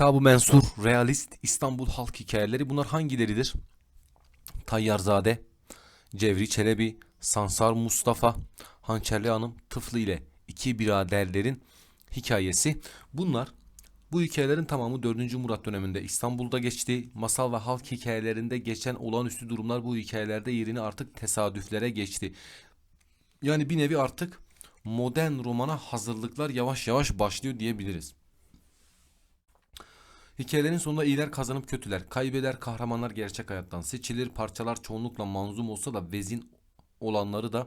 Kitabı Mensur, Realist, İstanbul Halk Hikayeleri bunlar hangileridir? Tayyarzade, Cevri Çelebi, Sansar Mustafa, Hançerli Hanım, Tıflı ile iki biraderlerin hikayesi. Bunlar bu hikayelerin tamamı 4. Murat döneminde İstanbul'da geçti. Masal ve halk hikayelerinde geçen olağanüstü durumlar bu hikayelerde yerini artık tesadüflere geçti. Yani bir nevi artık modern romana hazırlıklar yavaş yavaş başlıyor diyebiliriz. Hikayelerin sonunda iyiler kazanıp kötüler, kaybeder kahramanlar gerçek hayattan seçilir. Parçalar çoğunlukla manzum olsa da vezin olanları da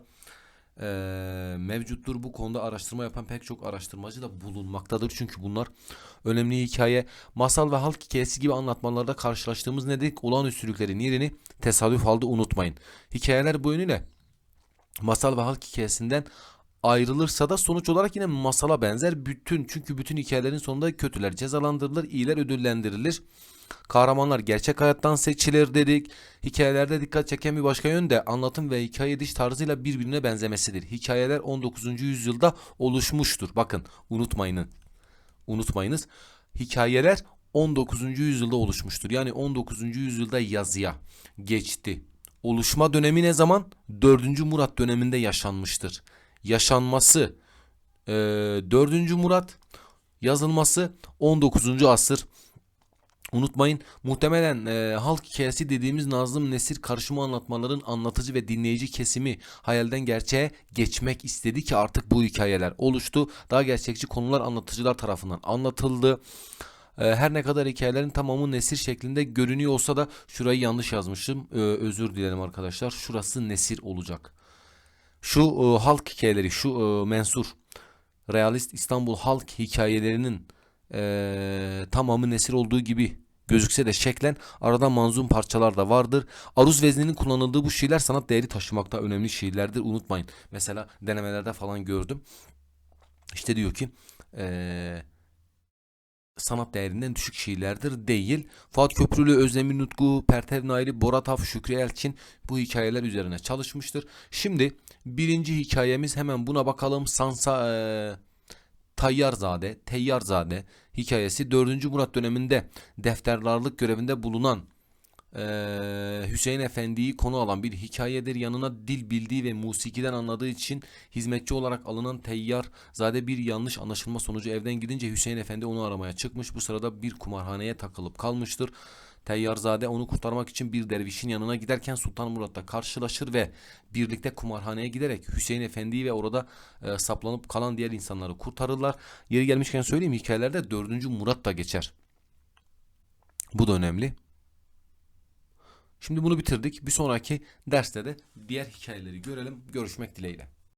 eee, mevcuttur. Bu konuda araştırma yapan pek çok araştırmacı da bulunmaktadır. Çünkü bunlar önemli hikaye, masal ve halk hikayesi gibi anlatmalarda karşılaştığımız ne dedik? Olağanüstülüklerin yerini tesadüf aldı unutmayın. Hikayeler bu yönüyle masal ve halk hikayesinden ayrılırsa da sonuç olarak yine masala benzer bütün çünkü bütün hikayelerin sonunda kötüler cezalandırılır, iyiler ödüllendirilir. Kahramanlar gerçek hayattan seçilir dedik. Hikayelerde dikkat çeken bir başka yön de anlatım ve hikaye ediş tarzıyla birbirine benzemesidir. Hikayeler 19. yüzyılda oluşmuştur. Bakın unutmayın. Unutmayınız. Hikayeler 19. yüzyılda oluşmuştur. Yani 19. yüzyılda yazıya geçti. Oluşma dönemi ne zaman? 4. Murat döneminde yaşanmıştır. Yaşanması e, 4. Murat, yazılması 19. asır. Unutmayın muhtemelen e, halk hikayesi dediğimiz Nazım Nesir karışımı anlatmaların anlatıcı ve dinleyici kesimi hayalden gerçeğe geçmek istedi ki artık bu hikayeler oluştu. Daha gerçekçi konular anlatıcılar tarafından anlatıldı. E, her ne kadar hikayelerin tamamı nesir şeklinde görünüyor olsa da şurayı yanlış yazmışım. E, özür dilerim arkadaşlar. Şurası nesir olacak. Şu e, halk hikayeleri, şu e, mensur, realist İstanbul halk hikayelerinin e, tamamı nesir olduğu gibi gözükse de şeklen arada manzum parçalar da vardır. Aruz vezninin kullanıldığı bu şiirler sanat değeri taşımakta önemli şiirlerdir. Unutmayın. Mesela denemelerde falan gördüm. İşte diyor ki e, sanat değerinden düşük şiirlerdir değil. Fuat Köprülü, Özdemir Nutku, Pertev Naili, Borat Af, Şükrü Elçin bu hikayeler üzerine çalışmıştır. Şimdi birinci hikayemiz hemen buna bakalım. Sansa e, Tayyarzade, Teyyarzade hikayesi 4. Murat döneminde defterlarlık görevinde bulunan Hüseyin Efendi'yi konu alan bir hikayedir. Yanına dil bildiği ve musikiden anladığı için hizmetçi olarak alınan Teyyarzade bir yanlış anlaşılma sonucu evden gidince Hüseyin Efendi onu aramaya çıkmış. Bu sırada bir kumarhaneye takılıp kalmıştır. Teyyarzade onu kurtarmak için bir dervişin yanına giderken Sultan Murat'la karşılaşır ve birlikte kumarhaneye giderek Hüseyin Efendi'yi ve orada e, saplanıp kalan diğer insanları kurtarırlar. Yeri gelmişken söyleyeyim hikayelerde 4. Murat da geçer. Bu da önemli. Şimdi bunu bitirdik. Bir sonraki derste de diğer hikayeleri görelim. Görüşmek dileğiyle.